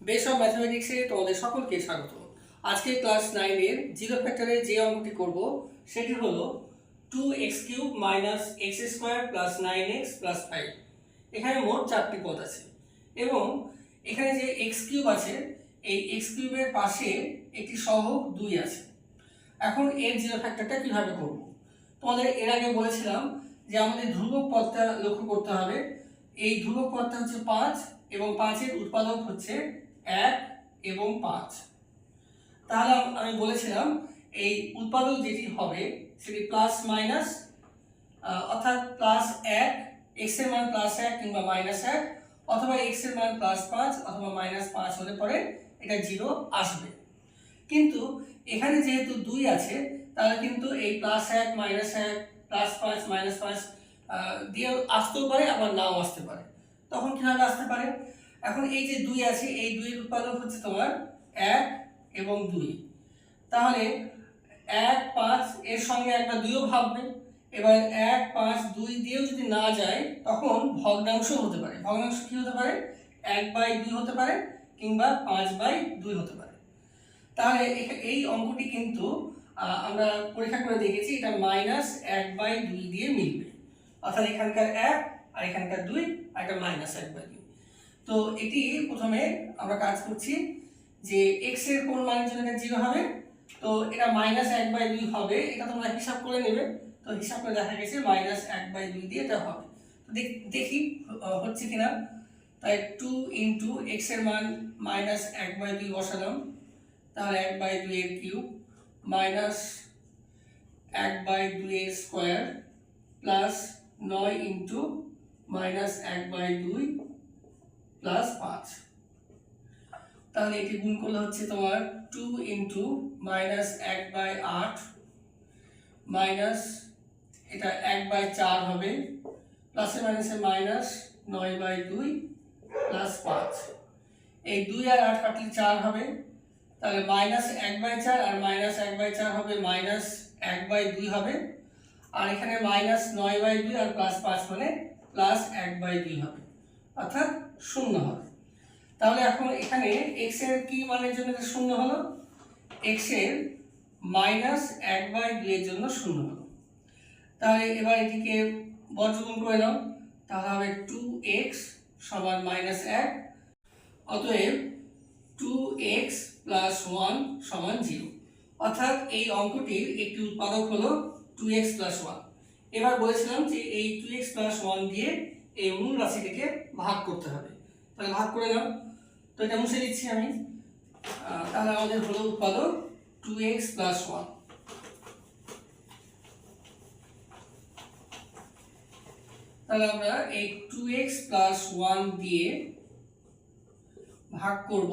Base of ম্যাথমেটিক্সে তোমাদের সকলকে স্বাগত। আজকে ক্লাস নাইনের জিরো ফ্যাক্টরে যে অঙ্কটি করব, সেটি হলো two x cube minus x square plus nine x plus five এখানে মোট চারটি পদ আছে এবং এখানে যে এক্স কিউব আছে, এই এক্স কিউবের পাশে একটি সহগ দুই আছে। এখন এর জিরো ফ্যাক্টরটা কীভাবে করব? তোমাদের এর আগে বলেছিলাম যে আমাদের ধ্রুবক পদটা লক্ষ্য করতে হবে। এই ধ্রুবক পদটা হচ্ছে পাঁচ এবং পাঁচের উৎপাদক হচ্ছে এক এবং পাঁচ। তাহলে আম- বলেছিলাম এই উৎপাদক যেটি হবে সেটি প্লাস মাইনাস অর্থাৎ প্লাস এক এক্সের মান প্লাস এক কিংবা মাইনাস এক অথবা এক্সের মান প্লাস পাঁচ অথবা মাইনাস পাঁচ হলে পরে এটা জিরো আসবে। কিন্তু এখানে যেহেতু দুই আছে তাহলে কিন্তু এই প্লাস এক মাইনাস এক প্লাস পাঁচ মাইনাস পাঁচ আহ, দিয়ে আসতেও পারে আবার নাও আসতে পারে। তখন কীভাবে আসতে পারে? এখন এই যে দুই আছে, এই দুইয়ের উৎপাদক হচ্ছে তোমার এক এবং দুই। তাহলে এক পাঁচ এর সঙ্গে একটা দুইও ভাববে এবার এক পাঁচ দুই দিয়েও যদি না যায়, তখন ভগ্নাংশ হতে পারে। ভগ্নাংশ কি হতে পারে? এক বাই দুই হতে পারে কিংবা পাঁচ বাই দুই হতে পারে। তাহলে এই অঙ্কটি কিন্তু আমরা পরীক্ষা করে দেখেছি এটা মাইনাস এক বাই দুই দিয়ে মিলবে। অর্থাৎ এখানকার এক আর এখানকার দুই, আর এটা মাইনাস এক বাই দুই। তো এটি প্রথমে আমরা কাজ করছি যে এক্সের কোন মানের জন্য জিরো হবে, তো এটা মাইনাস এক বাই দুই হবে, এটা তোমরা হিসাব করে নেবে, তো হিসাব করে দেখা গেছে মাইনাস এক বাই দুই দিয়ে এটা হবে। তো দেখ- হচ্ছে কিনা। তাই টু ইন্টু এক্সের মান মাইনাস এক বাই দুই বসালাম, তাহলে এক বাই দুই এর কিউব মাইনাস এক বাই দুই এর স্কোয়ার প্লাস নয় ইন্টু মাইনাস এক বাই দুই প্লাস পাঁচ। তাহলে এটি গুণ করলে হচ্ছে তোমার টু ইন্টু মাইনাস এক বাই আট মাইনাস এটা এক বাই চার হবে প্লাসে মাইনাসে মাইনাস নয় বাই দুই প্লাস পাঁচ। এই দুই আর আট কাটলে চার হবে, তাহলে মাইনাস এক বাই চার আর মাইনাস এক বাই চার হবে মাইনাস এক বাই দুই হবে। আর এখানে মাইনাস নয় বাই দুই আর প্লাস পাঁচ মানে প্লাস এক বাই দুই হবে। অর্থাৎ শূন্য হবে। তাহলে এখন এখানে এক্সের কি মানের জন্য শূন্য হলো? এক্সের মাইনাস এক বাই দুই এর জন্য শূন্য হলো। তাহলে এবার এটিকে বর্জগুণ করে নাও। তাহলে হবে টু এক্স সমান মাইনাস এক, অতএব টু এক্স প্লাস ওয়ান সমান জিরো অর্থাৎ এই অঙ্কটির একটি উৎপাদক হলো টু এক্স প্লাস ওয়ান এবার বলেছিলাম যে এই টু এক্স প্লাস ওয়ান দিয়ে এই মূল রাশিটিকে ভাগ করতে হবে। তাহলে ভাগ করে নাও। তো এটা মুছে দিচ্ছি আমি। তাহলে আমাদের হলো উৎপাদক টু এক্স প্লাস ওয়ান তাহলে আমরা এই টু এক্স প্লাস ওয়ান দিয়ে ভাগ করব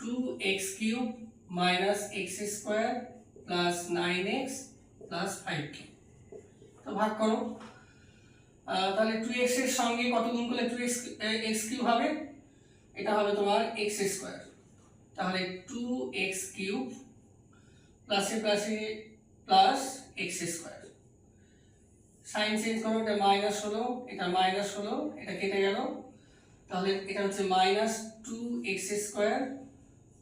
two x cube minus x square plus nine x plus five কে তো ভাগ করো। তাহলে টু এক্সের সঙ্গে কত গুণ করলে টু এক্স এক্স কিউব হবে? এটা হবে তোমার এক্স স্কোয়ার তাহলে টু এক্স কিউব প্লাসে প্লাসে plus x square sign change করো, এটা মাইনাস হলো, এটা মাইনাস হলো, এটা কেটে গেল। তাহলে এটা হচ্ছে minus two x square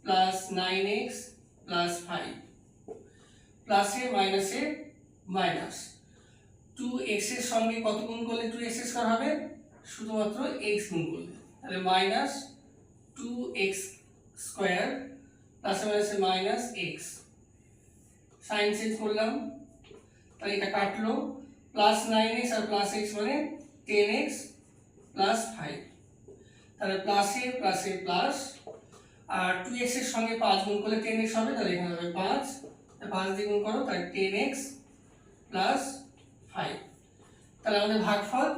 plus nine x plus five প্লাসে মাইনাসে মাইনাস টু এক্সের সঙ্গে কত গুণ করলে টু এক্স স্কোয়ার হবে? শুধুমাত্র এক্স গুণ করলে। তাহলে মাইনাস টু এক্স স্কোয়ার প্লাসে মাইনাসে মাইনাস এক্স সাইন চেঞ্জ করলাম। তাহলে এটা কাটলো। প্লাস নাইন এক্স আর প্লাস এক্স মানে টেন এক্স প্লাস ফাইভ তাহলে প্লাসে প্লাসে প্লাস আর টু এক্সের সঙ্গে পাঁচ গুণ করলে টেন এক্স হবে, তাহলে এখানে হবে পাঁচ। পাঁচ দিয়ে গুণ করো, তাহলে টেন এক্স প্লাস ফাইভ তাহলে আমাদের ভাগফল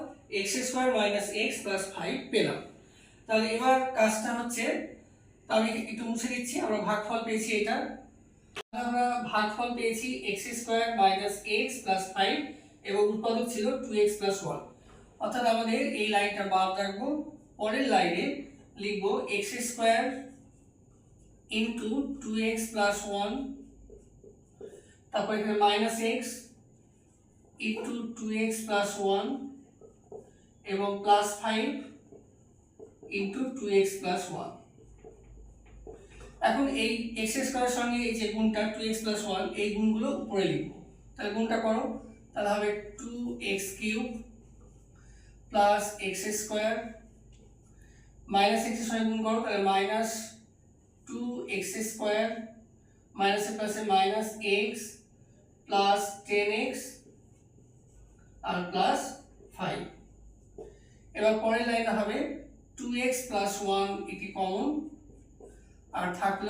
x square minus x plus five পেলাম। তাহলে এবার কাজটা হচ্ছে আমি একটু মুছে দিচ্ছি আমরা ভাগফল পেয়েছি এটা। আমরা ভাগফল পেয়েছি x square minus x plus five এবং উৎপাদক ছিল টু এক্স প্লাস ওয়ান অর্থাৎ আমাদের এই লাইনটা বাদ রাখব, পরের লাইনে লিখব x square into two x plus one তারপর এখানে minus x into two x plus one এবং plus five into two x plus one এখন এই এক্স স্কোয়ারের সঙ্গে এই যে গুণটা টু এক্স প্লাস ওয়ান এই গুণগুলো উপরে লিখব। তাহলে গুণটা করো। তাহলে হবে two x cube plus x square minus এক্সের সঙ্গে গুণ করো। তাহলে মাইনাস টু এক্স স্কোয়ার মাইনাসে প্লাসে minus x plus ten x আর প্লাস ফাইভ এবার পরের লাইনে হবে টু এক্স প্লাস ওয়ান এটি কমন আর থাকল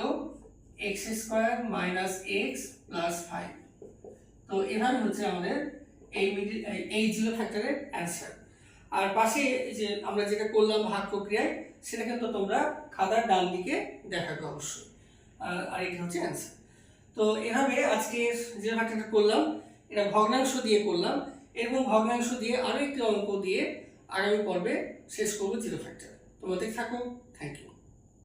x square minus x plus five তো এভাবে হচ্ছে আমাদের এই মিডিল এই জিরো ফ্যাক্টরের অ্যান্সার আর পাশে যে আমরা যেটা করলাম ভাগ প্রক্রিয়ায়, সেটা কিন্তু তোমরা খাতার ডান দিকে দেখাবে অবশ্যই। আর আর এটা হচ্ছে অ্যান্সার তো এভাবে আজকে যে ফ্যাক্টরটা করলাম। এটা ভগ্নাংশ দিয়ে করলাম। এবং ভগ্নাংশ দিয়ে আরও একটি অঙ্ক দিয়ে আগামী পর্বে শেষ করব জিরো ফ্যাক্টর তোমাদের থাকো থ্যাংক ইউ